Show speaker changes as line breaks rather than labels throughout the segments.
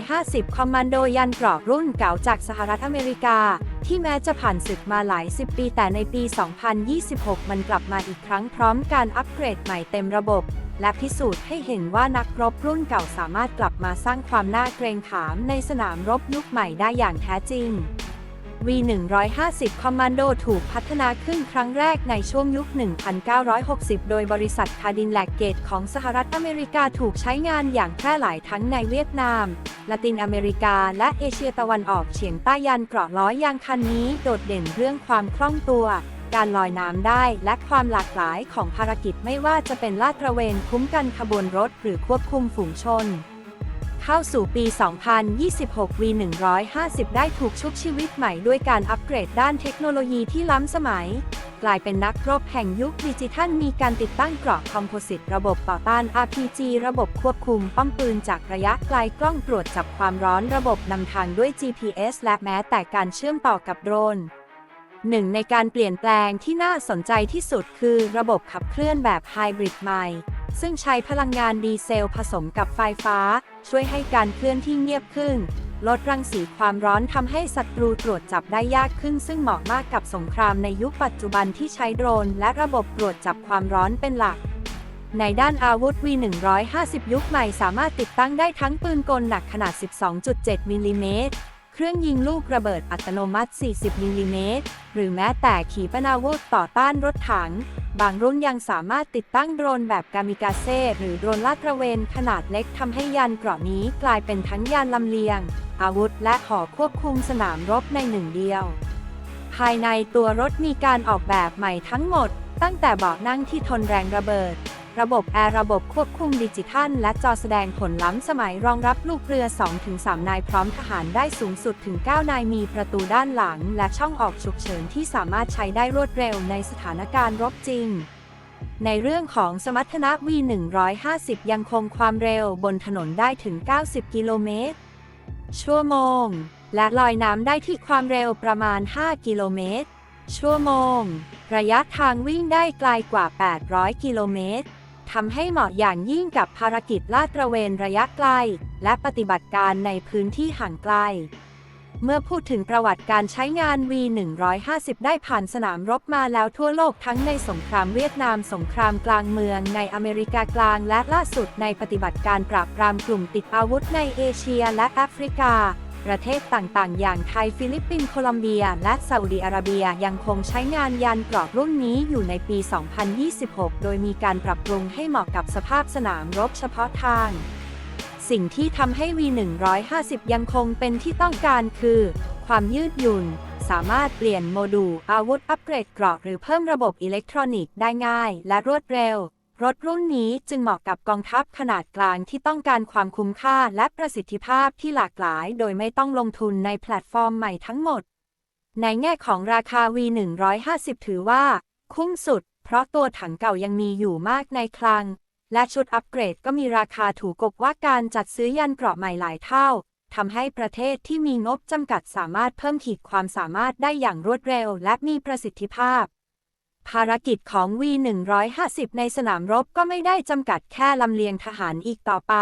150 คอมมานโดยันเกราะรุ่นเก่าจากสหรัฐอเมริกา ที่แม้จะผ่านศึกมาหลายสิบปีแต่ในปี 2026 มันกลับมาอีกครั้งพร้อมการอัปเกรดใหม่เต็มระบบ และพิสูจน์ให้เห็นว่านักรบรุ่นเก่าสามารถกลับมาสร้างความน่าเกรงขามในสนามรบยุคใหม่ได้อย่างแท้จริง V150 Commando ถูกพัฒนาขึ้นครั้งแรกในช่วงยุค 1960 โดยบริษัทคาดินแลกเกตของสหรัฐอเมริกาถูกใช้งานอย่างแพร่หลายทั้งในเวียดนาม ละตินอเมริกา และเอเชียตะวันออกเฉียงใต้ยันเกราะล้อยางคันนี้โดดเด่นเรื่องความคล่องตัว การลอยน้ำได้และความหลากหลายของภารกิจไม่ว่าจะเป็นลาดตระเวนคุ้มกันขบวนรถหรือควบคุมฝูงชน เข้าสู่ปี 2026 V150 ได้ถูกชุบชีวิตใหม่ด้วยการอัปเกรดด้านเทคโนโลยีที่ล้ำสมัย กลายเป็นนักรบแห่งยุคดิจิทัลมีการติดตั้งเกราะคอมโพสิตระบบต่อต้าน RPG ระบบควบคุมป้อมปืนจากระยะไกลกล้องตรวจจับความร้อนระบบนำทางด้วย GPS และแม้แต่การเชื่อมต่อกับโดรนหนึ่งในการเปลี่ยนแปลงที่น่าสนใจที่สุดคือระบบขับเคลื่อนแบบไฮบริดใหม่ ซึ่งใช้พลังงานดีเซลผสมกับไฟฟ้า ช่วยให้การเคลื่อนที่เงียบขึ้น ลดรังสีความร้อนทำให้ศัตรูตรวจจับได้ยากขึ้น ซึ่งเหมาะมากกับสงครามในยุคปัจจุบันที่ใช้โดรน และระบบตรวจจับความร้อนเป็นหลัก ในด้านอาวุธ V150 ยุคใหม่สามารถติดตั้งได้ทั้งปืนกลหนักขนาด 12.7มิลลิเมตรเครื่องยิงลูกระเบิดอัตโนมัติ 40มิลลิเมตรหรือแม้แต่ขีปนาวุธต่อต้านรถถัง บางรุ่นยังสามารถติดตั้งโดรนแบบกามิกาเซ่หรือโดรนลาดตระเวนขนาดเล็กทำให้ยานเกราะนี้กลายเป็นทั้งยานลำเลียง อาวุธและหอควบคุมสนามรบในหนึ่งเดียว ภายในตัวรถมีการออกแบบใหม่ทั้งหมด ตั้งแต่เบาะนั่งที่ทนแรงระเบิด ระบบแอร์ระบบควบคุมดิจิทัล และจอแสดงผลล้ำสมัยรองรับลูกเรือ 2-3 นายพร้อมทหารได้สูงสุดถึง 9 นายมีประตูด้านหลัง และช่องออกฉุกเฉินที่สามารถใช้ได้รวดเร็วในสถานการณ์รบจริงในเรื่องของสมรรถนะ V150 ยังคงความเร็วบนถนนได้ถึง 90 กิโลเมตร ชั่วโมง และลอยน้ำได้ที่ความเร็วประมาณ 5 กิโลเมตร ชั่วโมง ระยะทางวิ่งได้ไกลกว่า 800 กิโลเมตร ทำให้เหมาะอย่างยิ่งกับภารกิจลาดตระเวนระยะไกล และปฏิบัติการในพื้นที่ห่างไกล เมื่อพูดถึงประวัติการใช้งาน V150 ได้ผ่านสนามรบมาแล้วทั่วโลกทั้งในสงครามเวียดนามสงครามกลางเมืองในอเมริกากลางและล่าสุดในปฏิบัติการปราบปรามกลุ่มติดอาวุธในเอเชียและแอฟริกา ประเทศต่างๆ อย่างไทยฟิลิปปินส์โคลอมเบีย และซาอุดิอาระเบียยังคงใช้งานยานเกราะรุ่นนี้อยู่ในปี 2026 โดยมีการปรับปรุงให้เหมาะกับสภาพสนามรบเฉพาะทาง สิ่งที่ทำให้ V150 ยังคงเป็นที่ต้องการคือ ความยืดหยุ่น สามารถเปลี่ยนโมดูลอาวุธอัปเกรดเกราะหรือเพิ่มระบบอิเล็กทรอนิกส์ได้ง่าย และรวดเร็ว รถรุ่นนี้จึงเหมาะกับกองทัพขนาดกลางที่ต้องการความคุ้มค่าและประสิทธิภาพที่หลากหลาย โดยไม่ต้องลงทุนในแพลตฟอร์มใหม่ทั้งหมด ในแง่ของราคา V150 ถือว่า คุ้มสุด เพราะตัวถังเก่ายังมีอยู่มากในคลัง และชุดอัปเกรดก็มีราคาถูกกบว่าการจัดซื้อยันเกราะใหม่หลายเท่าทำให้ประเทศที่มีงบจำกัดสามารถเพิ่มขีดความสามารถได้อย่างรวดเร็วและมีประสิทธิภาพ ภารกิจของ V150 ในสนามรบก็ไม่ได้จำกัดแค่ลำเลียงทหารอีกต่อไป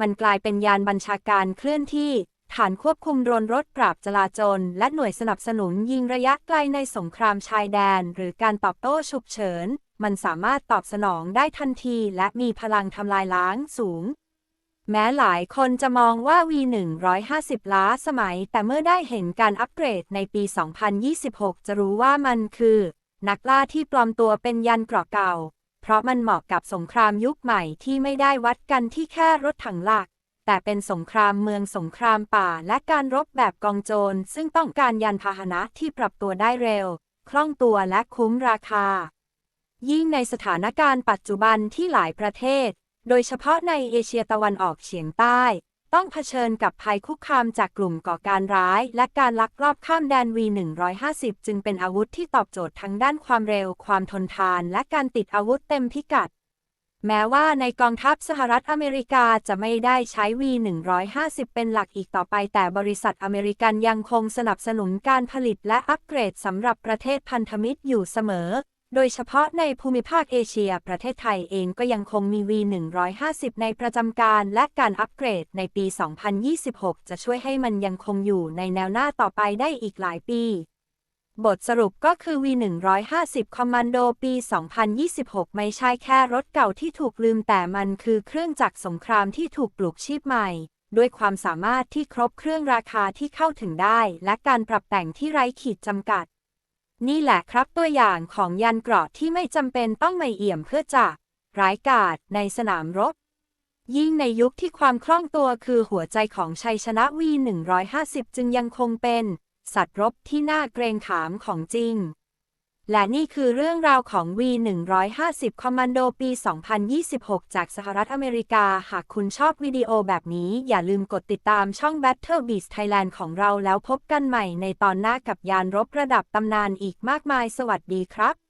มันกลายเป็นยานบัญชาการเคลื่อนที่ ฐานควบคุมโดรนรถปราบจลาจล และหน่วยสนับสนุนยิงระยะไกลในสงครามชายแดน หรือการตอบโต้ฉุกเฉิน มันสามารถตอบสนองได้ทันทีและมีพลังทำลายล้างสูง แม้หลายคนจะมองว่า V150 ล้าสมัย แต่เมื่อได้เห็นการอัปเกรดในปี 2026 จะรู้ว่ามันคือ นักล่าที่ปลอมตัวเป็นยันเกราะเก่า เพราะมันเหมาะกับสงครามยุคใหม่ที่ไม่ได้วัดกันที่แค่รถถังหลัก แต่เป็นสงครามเมืองสงครามป่าและการรบแบบกองโจร ซึ่งต้องการยานพาหนะที่ปรับตัวได้เร็ว คล่องตัวและคุ้มราคา ยิ่งในสถานการณ์ปัจจุบันที่หลายประเทศ โดยเฉพาะในเอเชียตะวันออกเฉียงใต้ ต้องเผชิญกับภัยคุกคามจากกลุ่มก่อการร้าย และการลักลอบข้ามแดน V150 จึงเป็นอาวุธที่ตอบโจทย์ทั้งด้านความเร็ว ความทนทาน และการติดอาวุธเต็มพิกัด แม้ว่าในกองทัพสหรัฐอเมริกาจะไม่ได้ใช้ V150 เป็นหลักอีกต่อไป แต่บริษัทอเมริกันยังคงสนับสนุนการผลิตและอัปเกรดสำหรับประเทศพันธมิตรอยู่เสมอ โดยเฉพาะในภูมิภาคเอเชีย ประเทศไทยเองก็ยังคงมี V150 ในประจำการและการอัปเกรดในปี 2026 จะช่วยให้มันยังคงอยู่ในแนวหน้าต่อไปได้อีกหลายปี บทสรุปก็คือ V150 Commando ปี 2026 ไม่ใช่แค่รถเก่าที่ถูกลืมแต่มันคือเครื่องจักรสงครามที่ถูกปลุกชีพใหม่ ด้วยความสามารถที่ครบเครื่องราคาที่เข้าถึงได้ และการปรับแต่งที่ไร้ขีดจำกัด นี่แหละครับตัวอย่างของยันเกราะที่ไม่จำเป็นต้องไม่เอี่ยมเพื่อจะร้ายกาจในสนามรบ ยิ่งในยุคที่ความคล่องตัวคือหัวใจของชัยชนะวี 150 จึงยังคงเป็น สัตว์รบที่น่าเกรงขามของจริง และนี่คือเรื่องราวของ V150 Commando ปี 2026 จากสหรัฐอเมริกา หากคุณชอบวิดีโอแบบนี้ อย่าลืมกดติดตามช่อง Battle Beast Thailand ของเราแล้วพบกันใหม่ในตอนหน้ากับยานรบระดับตำนานอีกมากมาย สวัสดีครับ